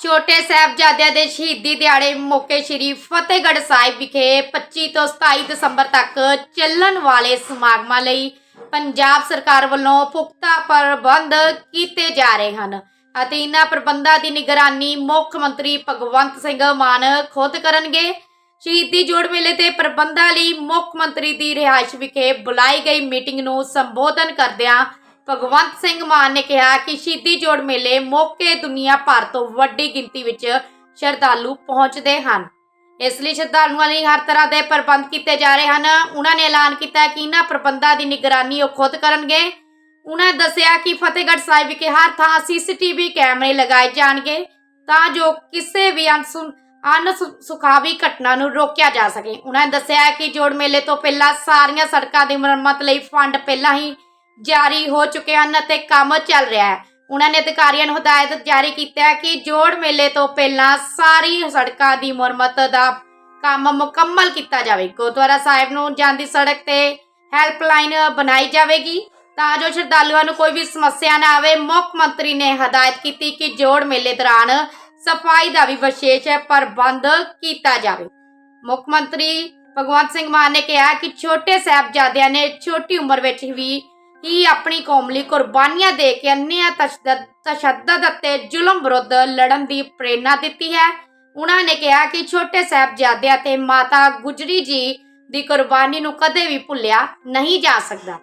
ਛੋਟੇ ਸਾਹਿਬਜ਼ਾਦਿਆਂ ਦੇ ਸ਼ਹੀਦੀ ਦਿਹਾੜੇ ਮੌਕੇ ਸ੍ਰੀ ਫਤਿਹਗੜ੍ਹ ਸਾਹਿਬ ਵਿਖੇ 25 ਤੋਂ 27 ਦਸੰਬਰ ਤੱਕ ਚੱਲਣ ਵਾਲੇ ਸਮਾਗਮਾਂ ਲਈ ਪੰਜਾਬ ਸਰਕਾਰ ਵੱਲੋਂ ਪੁਖਤਾ ਪ੍ਰਬੰਧ ਕੀਤੇ ਜਾ ਰਹੇ ਹਨ ਅਤੇ ਇਨ੍ਹਾਂ ਪ੍ਰਬੰਧਾਂ ਦੀ ਨਿਗਰਾਨੀ ਮੁੱਖ ਮੰਤਰੀ ਭਗਵੰਤ ਸਿੰਘ ਮਾਨ ਖੁਦ ਕਰਨਗੇ। ਸ਼ਹੀਦੀ ਜੋੜ ਮੇਲੇ ਤੇ ਪ੍ਰਬੰਧਾਂ ਲਈ ਮੁੱਖ ਮੰਤਰੀ ਦੀ ਰਿਹਾਇਸ਼ ਵਿਖੇ ਬੁਲਾਈ ਗਈ ਮੀਟਿੰਗ ਨੂੰ ਸੰਬੋਧਨ ਕਰਦਿਆਂ ਭਗਵੰਤ ਸਿੰਘ ਮਾਨ ਨੇ ਕਿਹਾ ਕਿ ਸ਼ਹੀਦੀ ਜੋੜ ਮੇਲੇ ਮੌਕੇ ਦੁਨੀਆ ਭਰ ਤੋਂ ਵੱਡੀ ਗਿਣਤੀ ਵਿੱਚ ਸ਼ਰਧਾਲੂ ਪਹੁੰਚਦੇ ਹਨ। ਇਸ ਲਈ ਸ਼ਰਧਾਲੂਆਂ ਲਈ ਹਰ ਤਰ੍ਹਾਂ ਦੇ ਪ੍ਰਬੰਧ ਕੀਤੇ ਜਾ ਰਹੇ ਹਨ। ਉਹਨਾਂ ਨੇ ਐਲਾਨ ਕੀਤਾ ਕਿ ਇਹਨਾਂ ਪ੍ਰਬੰਧਾਂ ਦੀ ਨਿਗਰਾਨੀ ਉਹ ਖੁਦ ਕਰਨਗੇ। ਉਹਨਾਂ ਦੱਸਿਆ ਕਿ ਫਤਿਹਗੜ੍ਹ ਸਾਹਿਬ ਵਿਖੇ ਹਰ ਥਾਂ ਸੀਸੀਟੀਵੀ ਕੈਮਰੇ ਲਗਾਏ ਜਾਣਗੇ ਤਾਂ ਜੋ ਕਿਸੇ ਵੀ ਅਨਸੁ ਅਨਸੁਖਾਵੀ ਘਟਨਾ ਨੂੰ ਰੋਕਿਆ ਜਾ ਸਕੇ। ਉਹਨਾਂ ਨੇ ਦੱਸਿਆ ਕਿ ਜੋੜ ਮੇਲੇ ਤੋਂ ਪਹਿਲਾਂ ਸਾਰੀਆਂ ਸੜਕਾਂ ਦੀ ਮੁਰੰਮਤ ਲਈ ਫੰਡ ਪਹਿਲਾਂ ਹੀ ਜਾਰੀ ਹੋ ਚੁੱਕੇ ਹਨ ਅਤੇ ਕੰਮ ਚੱਲ ਰਿਹਾ ਹੈ। ਉਹਨਾਂ ਨੇ ਅਧਿਕਾਰੀਆਂ ਨੂੰ ਹਦਾਇਤ ਜਾਰੀ ਕੀਤਾ ਹੈ ਕਿ ਜੋੜ ਮੇਲੇ ਤੋਂ ਪਹਿਲਾਂ ਸਾਰੀ ਸੜਕਾਂ ਦੀ ਮੁਰੰਮਤ ਦਾ ਕੰਮ ਮੁਕੰਮਲ ਕੀਤਾ ਜਾਵੇ। ਗੁਰਦੁਆਰਾ ਸਾਹਿਬ ਨੂੰ ਜਾਂਦੀ ਸੜਕ ਤੇ ਹੈਲਪਲਾਈਨ ਬਣਾਈ ਜਾਵੇਗੀ। ਤਾਂ ਜੋ ਸ਼ਰਧਾਲੂਆਂ ਨੂੰ ਕੋਈ ਵੀ ਸਮੱਸਿਆ ਨਾ ਆਵੇ, ਮੁੱਖ ਮੰਤਰੀ ਨੇ ਹਦਾਇਤ ਕੀਤੀ ਕਿ ਜੋੜ ਮੇਲੇ ਦੌਰਾਨ ਸਫ਼ਾਈ ਦਾ ਵੀ ਵਿਸ਼ੇਸ਼ ਪ੍ਰਬੰਧ ਕੀਤਾ ਜਾਵੇ। ਮੁੱਖ ਮੰਤਰੀ ਭਗਵੰਤ ਸਿੰਘ ਮਾਨ ਨੇ ਕਿਹਾ ਕਿ ਛੋਟੇ ਸਾਹਿਬਜ਼ਾਦਿਆਂ ਨੇ ਛੋਟੀ ਉਮਰ ਵਿੱਚ ਵੀ ਹੀ ਆਪਣੀ ਕੌਮ ਲਈ ਕੁਰਬਾਨੀਆਂ ਦੇ ਕੇ ਅੰਨਿਆ ਤਸ਼ੱਦਦ ਅਤੇ ਜ਼ੁਲਮ ਵਿਰੁੱਧ ਲੜਨ ਦੀ ਪ੍ਰੇਰਣਾ ਦਿੱਤੀ ਹੈ। ਉਹਨਾਂ ਨੇ ਕਿਹਾ ਕਿ ਛੋਟੇ ਸਾਹਿਬਜ਼ਾਦਿਆਂ ਤੇ ਮਾਤਾ ਗੁਜਰੀ ਜੀ ਦੀ ਕੁਰਬਾਨੀ ਨੂੰ ਕਦੇ ਵੀ ਭੁੱਲਿਆ ਨਹੀਂ ਜਾ ਸਕਦਾ।